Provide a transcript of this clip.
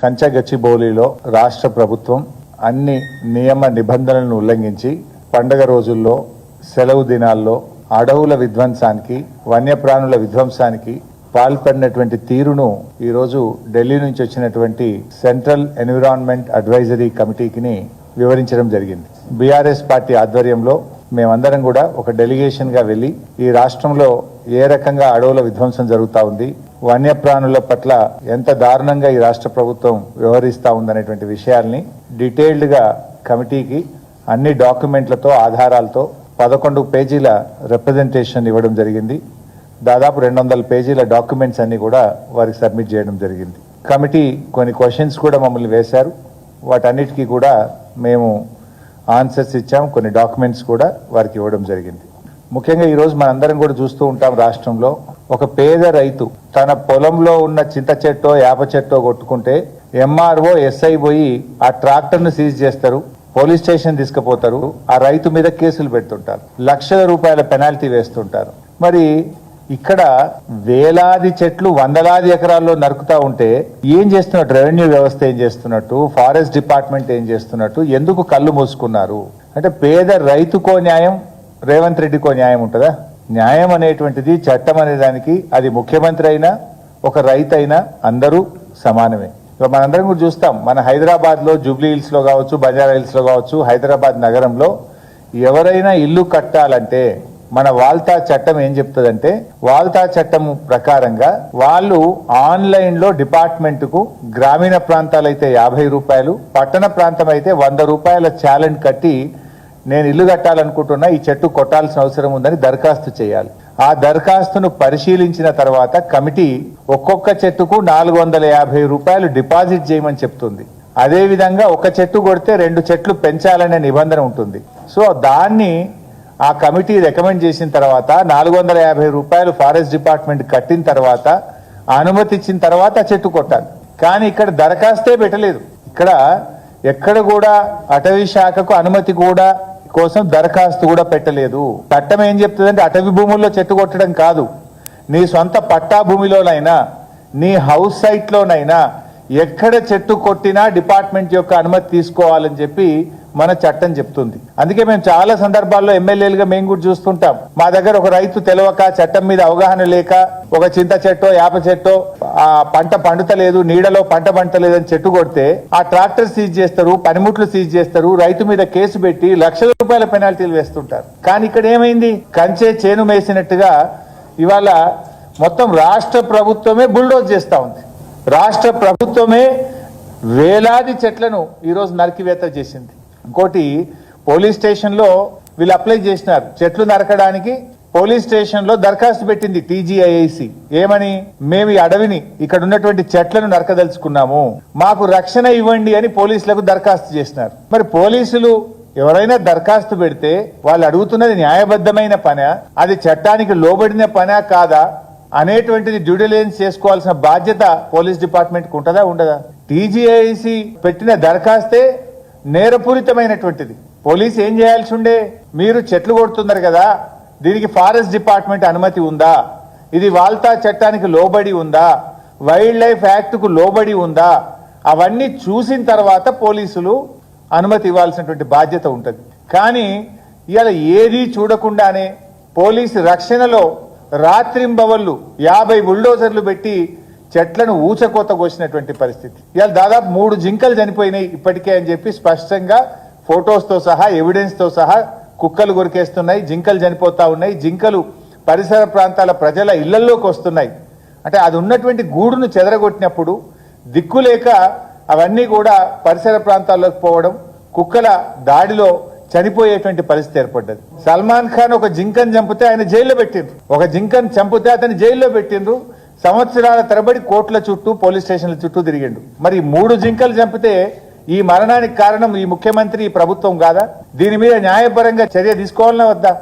కంచగచ్చిబౌలిలో రాష్ట్ర ప్రభుత్వం అన్ని నియమ నిబంధనలను ఉల్లంఘించి పండగ రోజుల్లో సెలవు దినాల్లో అడవుల విధ్వంసానికి వన్యప్రాణుల విధ్వంసానికి పాల్పడినటువంటి తీరును ఈరోజు ఢిల్లీ నుంచి వచ్చినటువంటి సెంట్రల్ ఎన్విరాన్మెంట్ అడ్వైజరీ కమిటీకి వివరించడం జరిగింది. బీఆర్ఎస్ పార్టీ ఆధ్వర్యంలో మేమందరం కూడా ఒక డెలిగేషన్గా వెళ్ళి ఈ రాష్ట్రంలో ఏ రకంగా అడవుల విధ్వంసం జరుగుతూ ఉంది వన్యప్రాణుల పట్ల ఎంత దారుణంగా ఈ రాష్ట్ర ప్రభుత్వం వ్యవహరిస్తూ ఉందనేటువంటి విషయాల్ని డీటెయిల్డ్గా కమిటీకి అన్ని డాక్యుమెంట్లతో ఆధారాలతో పదకొండు పేజీల రిప్రజెంటేషన్ ఇవ్వడం జరిగింది. దాదాపు రెండు వందల పేజీల డాక్యుమెంట్స్ అన్నీ కూడా వారికి సబ్మిట్ చేయడం జరిగింది. కమిటీ కొన్ని క్వశ్చన్స్ కూడా మమ్మల్ని వేశారు. వాటన్నిటికీ కూడా మేము ఆన్సర్స్ ఇచ్చాం కొన్ని డాక్యుమెంట్స్ కూడా వారికి ఇవ్వడం జరిగింది. ముఖ్యంగా ఈరోజు మనందరం కూడా చూస్తూ ఉంటాం రాష్ట్రంలో ఒక పేద రైతు తన పొలంలో ఉన్న చింత చెట్టో యాప చెట్టో కొట్టుకుంటే ఎంఆర్ఓ ఎస్ఐ పోయి ఆ ట్రాక్టర్ను సీజ్ చేస్తారు పోలీస్ స్టేషన్ తీసుకుపోతారు ఆ రైతు మీద కేసులు పెడుతుంటారు లక్షల రూపాయల పెనాల్టీ వేస్తుంటారు. మరి ఇక్కడ వేలాది చెట్లు వందలాది ఎకరాల్లో నరుకుతా ఉంటే ఏం చేస్తున్నట్టు? రెవెన్యూ వ్యవస్థ ఏం చేస్తున్నట్టు? ఫారెస్ట్ డిపార్ట్మెంట్ ఏం చేస్తున్నట్టు? ఎందుకు కళ్ళు మూసుకున్నారు? అంటే పేద రైతుకో న్యాయం రేవంత్ రెడ్డికో న్యాయం ఉంటుందా? న్యాయం అనేటువంటిది చట్టం అనే దానికి అది ముఖ్యమంత్రి అయినా ఒక రైతు అయినా అందరూ సమానమే. ఇక మనందరం కూడా చూస్తాం మన హైదరాబాద్లో జూబ్లీ హిల్స్లో కావచ్చు బజార్ హిల్స్లో కావచ్చు హైదరాబాద్ నగరంలో ఎవరైనా ఇల్లు కట్టాలంటే మన వాల్తా చట్టం ఏం చెప్తుందంటే వాల్తా చట్టం ప్రకారంగా వాళ్ళు ఆన్లైన్లో డిపార్ట్మెంట్కు గ్రామీణ ప్రాంతాలైతే యాభై రూపాయలు పట్టణ ప్రాంతం అయితే వంద రూపాయల ఛాలెంజ్ కట్టి నేను ఇల్లు కట్టాలనుకుంటున్నా ఈ చెట్టు కొట్టాల్సిన అవసరం ఉందని దరఖాస్తు చేయాలి. ఆ దరఖాస్తును పరిశీలించిన తర్వాత కమిటీ ఒక్కొక్క చెట్టుకు నాలుగు వందల యాభై రూపాయలు డిపాజిట్ చేయమని చెప్తుంది. అదేవిధంగా ఒక చెట్టు కొడితే రెండు చెట్లు పెంచాలనే నిబంధన ఉంటుంది. సో దాన్ని ఆ కమిటీ రికమెండ్ చేసిన తర్వాత నాలుగు వందల యాభై రూపాయలు ఫారెస్ట్ డిపార్ట్మెంట్ కట్టిన తర్వాత అనుమతి ఇచ్చిన తర్వాత చెట్టు కొట్టాలి. కానీ ఇక్కడ దరఖాస్తే పెట్టలేదు. ఇక్కడ ఎక్కడ కూడా అటవీ శాఖకు అనుమతి కూడా కోసం దరఖాస్తు కూడా పెట్టలేదు. చట్టం ఏం చెప్తుందంటే అటవీ భూముల్లో చెట్టు కొట్టడం కాదు. నీ సొంత పట్టా భూమిలోనైనా నీ హౌస్ సైట్లోనైనా ఎక్కడ చెట్టు కొట్టినా డిపార్ట్మెంట్ యొక్క అనుమతి తీసుకోవాలని చెప్పి మన చట్టం చెప్తుంది. అందుకే మేము చాలా సందర్భాల్లో ఎమ్మెల్యేలుగా మేము కూడా చూస్తుంటాం. మా దగ్గర ఒక రైతు తెలవక చట్టం మీద అవగాహన లేక ఒక చింత చెట్టో యాప చెట్టో ఆ పంట పండుతలేదు నీడలో పంట పంటలేదని చెట్టు కొడితే ఆ ట్రాక్టర్ సీజ్ చేస్తారు పనిముట్లు సీజ్ చేస్తారు రైతు మీద కేసు పెట్టి లక్షల రూపాయల పెనాల్టీలు వేస్తుంటారు. కానీ ఇక్కడ ఏమైంది? కంచే చేను మేసినట్టుగా ఇవాళ మొత్తం రాష్ట్ర ప్రభుత్వమే బుల్డోజ్ చేస్తా ఉంది. రాష్ట్ర ప్రభుత్వమే వేలాది చెట్లను ఈరోజు నరికివేత చేసింది. ఇంకోటి పోలీస్ స్టేషన్లో వీళ్ళు అప్లై చేసినారు. చెట్లు నరకడానికి పోలీస్ స్టేషన్లో దరఖాస్తు పెట్టింది టీజీఐఐసి. ఏమని? మేము ఈ అడవిని ఇక్కడ ఉన్నటువంటి చెట్లను నరకదలుచుకున్నాము. మాకు రక్షణ ఇవ్వండి అని పోలీసులకు దరఖాస్తు చేసినారు. మరి పోలీసులు ఎవరైనా దరఖాస్తు పెడితే వాళ్ళు అడుగుతున్నది న్యాయబద్ధమైన పనా? అది చట్టానికి లోబడిన పనా కాదా? అనేటువంటిది డ్యూడిలెన్స్ చేసుకోవాల్సిన బాధ్యత పోలీస్ డిపార్ట్మెంట్కు ఉంటుందా ఉండదా? టీజీఐసి పెట్టిన దరఖాస్తే నేరపూరితమైనటువంటిది. పోలీస్ ఏం చేయాల్సి ఉండే మీరు చెట్లు కొడుతున్నారు కదా దీనికి ఫారెస్ట్ డిపార్ట్మెంట్ అనుమతి ఉందా? ఇది వాల్తా చట్టానికి లోబడి ఉందా? వైల్డ్ లైఫ్ యాక్ట్కు లోబడి ఉందా? అవన్నీ చూసిన తర్వాత పోలీసులు అనుమతి ఇవ్వాల్సినటువంటి బాధ్యత ఉంటుంది. కానీ ఇవాళ ఏది చూడకుండానే పోలీసు రక్షణలో రాత్రింబవళ్ళు యాభై బుల్డోజర్లు పెట్టి చెట్లను ఊచకోత కోసినటువంటి పరిస్థితి. ఇవాళ దాదాపు మూడు జింకలు చనిపోయినాయి ఇప్పటికే అని చెప్పి స్పష్టంగా ఫొటోస్తో సహా ఎవిడెన్స్తో సహా కుక్కలు కొరికేస్తున్నాయి జింకలు చనిపోతా ఉన్నాయి. జింకలు పరిసర ప్రాంతాల ప్రజల ఇళ్ళలోకి వస్తున్నాయి. అంటే అది ఉన్నటువంటి గూడును చెదరగొట్టినప్పుడు దిక్కులేక అవన్నీ కూడా పరిసర ప్రాంతాల్లోకి పోవడం కుక్కల దాడిలో చనిపోయేటువంటి పరిస్థితి ఏర్పడ్డది. సల్మాన్ ఖాన్ ఒక జింకను చంపితే ఆయన జైల్లో పెట్టిండ్రు. ఒక జింకను చంపితే అతని జైల్లో పెట్టిండ్రు. సంవత్సరాల తరబడి కోట్ల చుట్టూ పోలీస్ స్టేషన్ల చుట్టూ తిరిగిండు. మరి మూడు జింకలు చంపితే ఈ మరణానికి కారణం ఈ ముఖ్యమంత్రి ఈ ప్రభుత్వం కాదా? దీని మీద న్యాయపరంగా చర్య తీసుకోవాలనే వద్దా?